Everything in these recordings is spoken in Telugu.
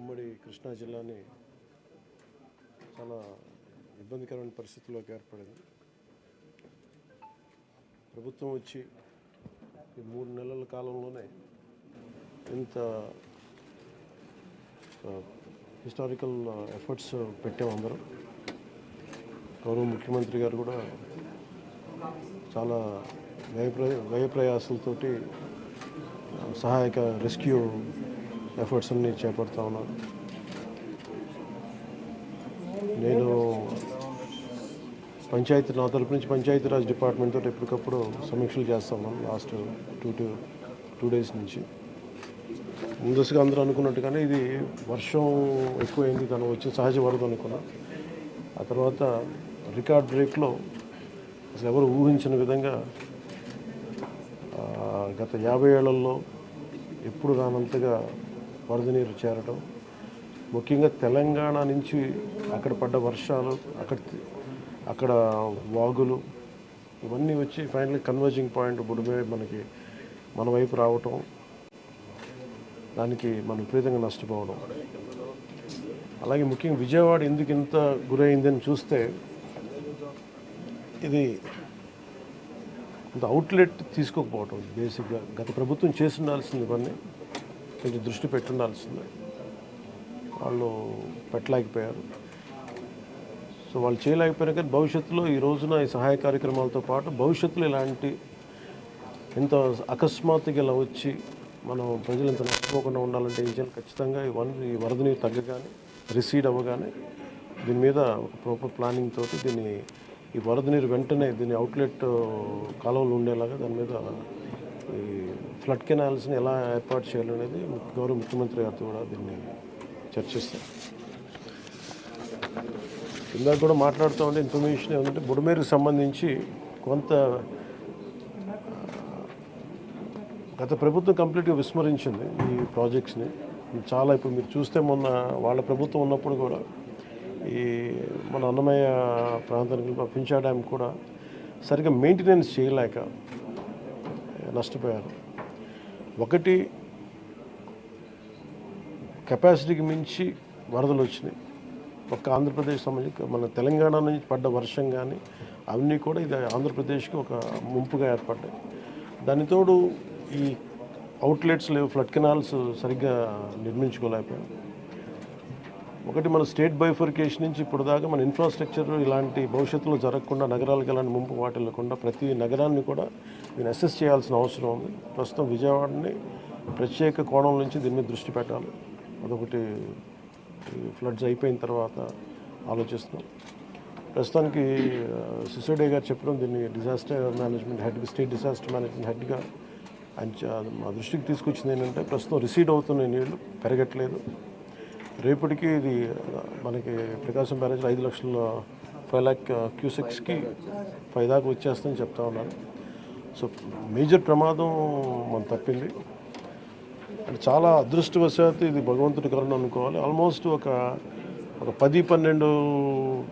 ఉమ్మడి కృష్ణా జిల్లాని చాలా ఇబ్బందికరమైన పరిస్థితుల్లోకి ఏర్పడింది. ప్రభుత్వం వచ్చి ఈ మూడు నెలల కాలంలోనే ఇంత హిస్టారికల్ ఎఫర్ట్స్ పెట్టాం అందరం. గౌరవ ముఖ్యమంత్రి గారు కూడా చాలా వ్యయ ప్ర- వ్యయ ప్రయాసాలతోటి సహాయక రెస్క్యూ ఎఫర్ట్స్ అన్ని చేపడతా ఉన్నాను నేను పంచాయతీ నా తరపు నుంచి పంచాయతీరాజ్ డిపార్ట్మెంట్ తోటి ఎప్పటికప్పుడు సమీక్షలు చేస్తా ఉన్నాను last two two two days నుంచి. ముందస్తుగా అందరూ అనుకున్నట్టుగానే ఇది వర్షం ఎక్కువైంది తను వచ్చిన సహజ వరద అనుకున్నా. ఆ తర్వాత రికార్డ్ బ్రేక్లో అసలు ఎవరు ఊహించిన విధంగా గత యాభై ఏళ్ళలో ఎప్పుడు రానంతగా వరద నీరు చేరడం. ముఖ్యంగా తెలంగాణ నుంచి అక్కడ పడ్డ వర్షాలు అక్కడ అక్కడ వాగులు ఇవన్నీ వచ్చి ఫైనల్లీ కన్వర్జింగ్ పాయింట్ బుడిమే మనకి మన వైపు రావటం దానికి మనం విపరీతంగా నష్టపోవడం. అలాగే ముఖ్యంగా విజయవాడ ఎందుకు ఇంత గురైందని చూస్తే ఇది కొంత అవుట్లెట్ తీసుకోకపోవటం బేసిక్గా గత ప్రభుత్వం చేసి ఉండాల్సింది ఇవన్నీ. కొంచెం దృష్టి పెట్టుండాల్సింది. వాళ్ళు పెట్టలేకపోయారు. సో వాళ్ళు చేయలేకపోయినా కానీ భవిష్యత్తులో ఈ రోజున ఈ సహాయ కార్యక్రమాలతో పాటు భవిష్యత్తులో ఇలాంటి ఇంత అకస్మాత్తుగా ఇలా వచ్చి మనం ప్రజలు ఇంత నష్టపోకుండా ఉండాలంటే ఏం చేయాలి? ఖచ్చితంగా ఈ వన్ ఈ వరద నీరు తగ్గగానే రిసీడ్ అవ్వగానే దీని మీద ఒక ప్రాపర్ ప్లానింగ్ తోటి దీన్ని ఈ వరద నీరు వెంటనే దీని అవుట్లెట్ కాలువలు ఉండేలాగా దాని మీద ఈ ఫ్లడ్ కెనాల్స్ని ఎలా ఏర్పాటు చేయాలనేది గౌరవ ముఖ్యమంత్రి గారితో కూడా దీన్ని చర్చిస్తాం. ఇందాక కూడా మాట్లాడుతూ ఉంటే ఇన్ఫర్మేషన్ ఏంటంటే బుడమేరుకు సంబంధించి కొంత గత ప్రభుత్వం కంప్లీట్గా విస్మరించింది ఈ ప్రాజెక్ట్స్ని. చాలా ఇప్పుడు మీరు చూస్తే మొన్న వాళ్ళ ప్రభుత్వం ఉన్నప్పుడు కూడా ఈ మన అన్నమయ్య ప్రాంతానికి పింఛా డ్యామ్ కూడా సరిగ్గా మెయింటెనెన్స్ చేయలేక నష్టపోయారు. ఒకటి కెపాసిటీకి మించి వరదలు వచ్చినాయి. ఒక ఆంధ్రప్రదేశ్ సంబంధించి మన తెలంగాణ నుంచి పడ్డ వర్షం కానీ అవన్నీ కూడా ఇది ఆంధ్రప్రదేశ్కి ఒక ముంపుగా ఏర్పడ్డాయి. దానితోడు ఈ అవుట్లెట్స్ లేవు ఫ్లడ్ కెనాల్స్ సరిగ్గా నిర్మించుకోలేకపోయాం. ఒకటి మన స్టేట్ బైఫర్కేషన్ నుంచి ఇప్పుడు దాకా మన ఇన్ఫ్రాస్ట్రక్చర్ ఇలాంటి భవిష్యత్తులో జరగకుండా నగరాలకు ఎలాంటి ముంపు వాటిల్లకుండా ప్రతి నగరాన్ని కూడా దీన్ని అసెస్ చేయాల్సిన అవసరం ఉంది. ప్రస్తుతం విజయవాడని ప్రత్యేక కోణం నుంచి దీని మీద దృష్టి పెట్టాలి. అదొకటి ఫ్లడ్స్ అయిపోయిన తర్వాత ఆలోచిస్తున్నాం. ప్రస్తుతానికి సిసోడే గారు చెప్పడం దీన్ని disaster management head state disaster management హెడ్గా ఆయన మా దృష్టికి తీసుకొచ్చింది ఏంటంటే ప్రస్తుతం రిసీడ్ అవుతున్న నీళ్ళు పెరగట్లేదు. రేపటికి ఇది మనకి ప్రకాశం బ్యారేజ్లో ఐదు లక్షల ఫైవ్ ల్యాక్ క్యూసెక్స్కి ఫైవ్ దాకా వచ్చేస్తుందని చెప్తా ఉన్నాను సో మేజర్ ప్రమాదం మనం తప్పింది. అంటే చాలా అదృష్టవశాత్తు ఇది భగవంతుడి కరుణ అనుకోవాలి. ఆల్మోస్ట్ ఒక ఒక పది పన్నెండు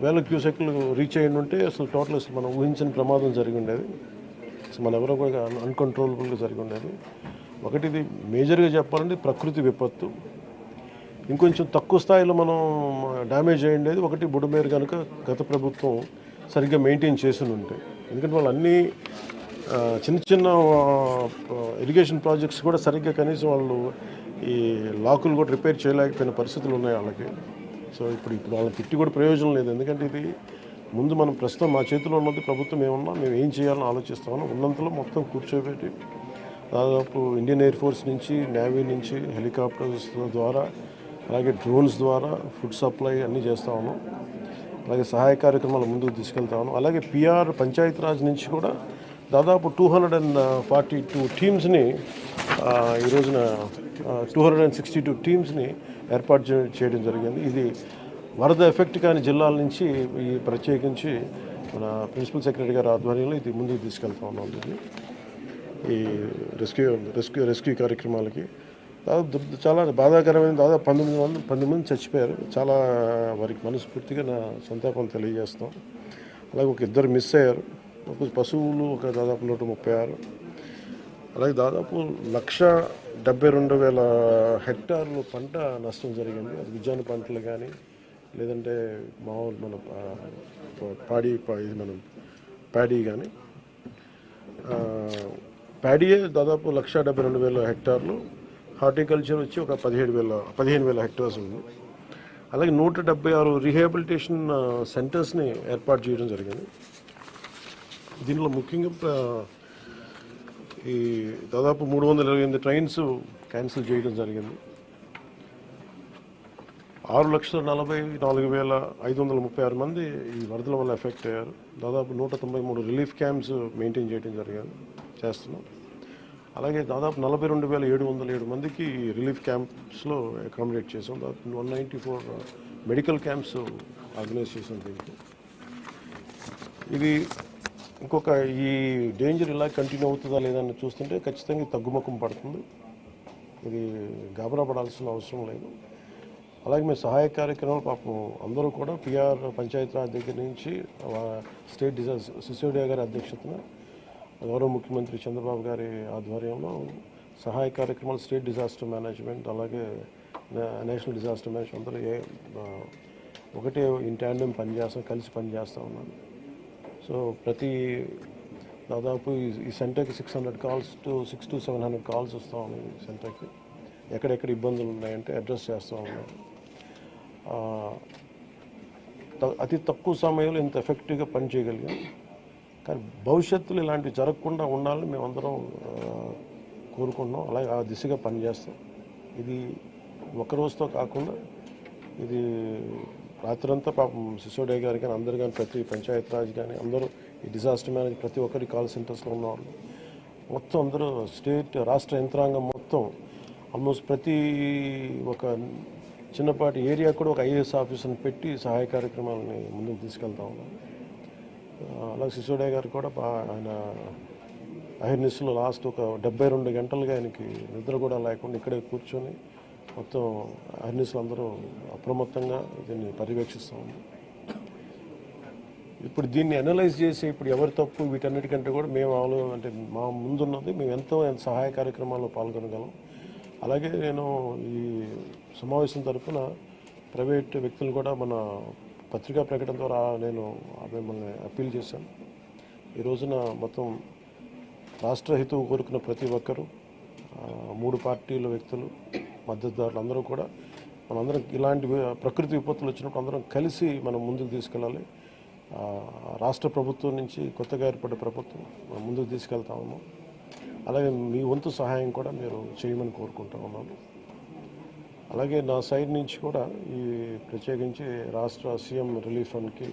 వేల క్యూసెక్లు రీచ్ అయ్యి ఉంటే అసలు టోటల్ అసలు మనం ఊహించిన ప్రమాదం జరిగి ఉండేది. అసలు మన ఎవరో కూడా అన్కంట్రోలబుల్గా జరిగి ఉండేది. ఒకటి ఇది మేజర్గా చెప్పాలంటే ప్రకృతి విపత్తు. ఇంకొంచెం తక్కువ స్థాయిలో మనం డ్యామేజ్ అయ్యిండేది ఒకటి బుడమేరు కనుక గత ప్రభుత్వం సరిగ్గా మెయింటైన్ చేసి ఉంటే ఎందుకంటే వాళ్ళు అన్నీ చిన్న చిన్న ఇరిగేషన్ ప్రాజెక్ట్స్ కూడా సరిగ్గా కనీసం వాళ్ళు ఈ లాకులు కూడా రిపేర్ చేయలేకపోయిన పరిస్థితులు ఉన్నాయి వాళ్ళకి. సో ఇప్పుడు ఇప్పుడు వాళ్ళని తిట్టి కూడా ప్రయోజనం లేదు. ఎందుకంటే ఇది ముందు మనం ప్రస్తుతం మా చేతిలో ఉన్నది ప్రభుత్వం ఏమన్నా మేము ఏం చేయాలని ఆలోచిస్తామని ఉన్నంతలో మొత్తం కూర్చోబెట్టి దాదాపు ఇండియన్ ఎయిర్ ఫోర్స్ నుంచి నేవీ నుంచి హెలికాప్టర్స్ ద్వారా అలాగే డ్రోన్స్ ద్వారా ఫుడ్ సప్లై అన్నీ చేస్తా ఉన్నాం. అలాగే సహాయ కార్యక్రమాలు ముందుకు తీసుకెళ్తా ఉన్నాం. అలాగే పిఆర్ పంచాయతీరాజ్ నుంచి కూడా దాదాపు two hundred and forty two టీమ్స్ని ఈ రోజున two hundred and sixty two టీమ్స్ని ఏర్పాటు చేయడం జరిగింది. ఇది వరద ఎఫెక్ట్ కాని జిల్లాల నుంచి ఈ ప్రత్యేకించి మన ప్రిన్సిపల్ సెక్రటరీ గారి ఆధ్వర్యంలో ఇది ముందుకు తీసుకెళ్తా ఉన్నాం ఇది ఈ రెస్క్యూ రెస్క్యూ రెస్క్యూ కార్యక్రమాలకి దాదాపు చాలా బాధాకరమైన దాదాపు పంతొమ్మిది మంది పంతొమ్మిది మంది చచ్చిపోయారు. చాలా వారికి మనస్ఫూర్తిగా నా సంతాపం తెలియజేస్తాం. అలాగే ఒక ఇద్దరు మిస్ అయ్యారు. పశువులు ఒక దాదాపు నూట ముప్పై ఆరు. అలాగే దాదాపు లక్ష డెబ్బై రెండు వేల హెక్టార్లు పంట నష్టం జరిగింది. అది విజ్ఞాన పంటలు కానీ లేదంటే మామూలు మన ఆ, పాడి ఇది మనం ప్యాడీ కానీ ప్యాడీయే దాదాపు లక్ష డెబ్బై రెండు వేల హెక్టార్లు. హార్టికల్చర్ వచ్చి ఒక పదిహేడు వేల పదిహేను వేల హెక్టార్స్ ఉంది. అలాగే నూట డెబ్బై ఆరు రీహాబిలిటేషన్ సెంటర్స్ని ఏర్పాటు చేయడం జరిగింది. దీనిలో ముఖ్యంగా ఈ దాదాపు మూడు వందల ఇరవై ఎనిమిది ట్రైన్స్ క్యాన్సిల్ చేయడం జరిగింది. ఆరు లక్షల నలభై నాలుగు వేల ఐదు వందల ముప్పై ఆరు మంది ఈ వరదల వల్ల ఎఫెక్ట్ అయ్యారు. దాదాపు నూట తొంభై మూడు రిలీఫ్ క్యాంప్స్ మెయింటైన్ చేయడం జరిగింది చేస్తున్నాం. అలాగే దాదాపు నలభై రెండు వేల ఏడు వందల ఏడు మందికి రిలీఫ్ క్యాంప్స్లో అకామిడేట్ చేసాం. దాదాపు one ninety four medical camps organise చేసాం దీనికి. ఇది ఇంకొక ఈ డేంజర్ ఇలా కంటిన్యూ అవుతుందా లేదని చూస్తుంటే ఖచ్చితంగా తగ్గుముఖం పడుతుంది. ఇది గాబరా పడాల్సిన అవసరం లేదు. అలాగే మేము సహాయ కార్యక్రమాలు పాపం అందరూ కూడా పిఆర్ పంచాయతీరాజ్ దగ్గర నుంచి స్టేట్ డిజాస్ సిసోడియా గారి అధ్యక్షతన గౌరవ ముఖ్యమంత్రి చంద్రబాబు గారి ఆధ్వర్యంలో సహాయ కార్యక్రమాలు స్టేట్ డిజాస్టర్ మేనేజ్మెంట్ అలాగే నేషనల్ డిజాస్టర్ మేనేజ్మెంట్ అందరూ ఏ ఒకటే ఇన్ ట్యాండమ్ పనిచేస్తాం కలిసి పనిచేస్తూ ఉన్నాను సో ప్రతి దాదాపు ఈ- సెంటర్కి six hundred calls to six to seven hundred calls వస్తూ ఉన్నాయి సెంటర్కి. ఎక్కడెక్కడ ఇబ్బందులు ఉన్నాయంటే అడ్రస్ చేస్తూ ఉన్నాయి త- అతి తక్కువ సమయంలో ఇంత ఎఫెక్టివ్గా పనిచేయగలిగాం కానీ భవిష్యత్తులో ఇలాంటివి జరగకుండా ఉండాలని మేమందరం కోరుకుంటున్నాం. అలాగే ఆ దిశగా పనిచేస్తాం. ఇది ఒక రోజుతో కాకుండా ఇది రాత్రంతా పాపం సిసోడే గారి కానీ అందరు కానీ ప్రతి పంచాయత్ రాజ్ కానీ అందరూ ఈ డిజాస్టర్ మేనేజ్ ప్రతి ఒక్కరి కాల్ సెంటర్స్లో ఉన్నవాళ్ళు. మొత్తం అందరూ స్టేట్ రాష్ట్ర యంత్రాంగం మొత్తం ఆల్మోస్ట్ ప్రతి ఒక చిన్నపాటి ఏరియా కూడా ఒక ఐఏఎస్ ఆఫీసర్ని పెట్టి సహాయ కార్యక్రమాలని ముందుకు తీసుకెళ్తా ఉన్నాం అలాగే సిసోడే గారు కూడా ఆయన అహిర్నిస్లో లాస్ట్ ఒక డెబ్బై రెండు గంటలుగా ఆయనకి నిద్ర కూడా లేకుండా ఇక్కడే కూర్చొని మొత్తం అహిర్నిస్లు అందరూ అప్రమత్తంగా దీన్ని పర్యవేక్షిస్తూ ఉంది. ఇప్పుడు దీన్ని అనలైజ్ చేసి ఇప్పుడు ఎవరి తప్పు వీటన్నిటికంటే కూడా మేము ఆలో అంటే మా ముందున్నది మేము ఎంతో ఎంత సహాయ కార్యక్రమాల్లో పాల్గొనగలం. అలాగే నేను ఈ సమావేశం తరఫున ప్రైవేట్ వ్యక్తులు కూడా మన పత్రికా ప్రకటన ద్వారా నేను మిమ్మల్ని అప్పీల్ చేశాను. ఈ రోజున మొత్తం రాష్ట్ర హితవు కోరుకున్న ప్రతి ఒక్కరూ మూడు పార్టీల వ్యక్తులు మద్దతుదారులు అందరూ కూడా మనందరం ఇలాంటి ప్రకృతి విపత్తులు వచ్చినప్పుడు అందరం కలిసి మనం ముందుకు తీసుకెళ్ళాలి. రాష్ట్ర ప్రభుత్వం నుంచి కొత్తగా ఏర్పడ్డ ప్రభుత్వం మనం ముందుకు తీసుకెళ్తా ఉన్నాం అలాగే మీ వంతు సహాయం కూడా మీరు చేయమని కోరుకుంటా ఉన్నాను అలాగే నా సైడ్ నుంచి కూడా ఈ ప్రత్యేకించి రాష్ట్ర సీఎం రిలీఫ్ ఫండ్కి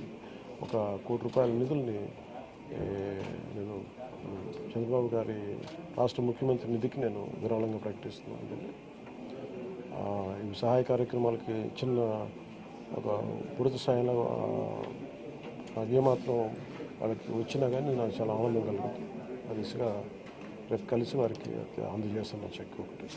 ఒక కోటి రూపాయల నిధుల్ని నేను చంద్రబాబు గారి రాష్ట్ర ముఖ్యమంత్రి నిధికి నేను విరాళంగా ప్రకటిస్తున్నాను. ఈ సహాయ కార్యక్రమాలకి చిన్న ఒక పుడత స్థాయిలో ఏమాత్రం వాళ్ళకి వచ్చినా కానీ నాకు చాలా ఆనందం కలుగుతుంది. అది రేపు కలిసి వారికి అందజేస్తున్న చెక్ ఒకటి.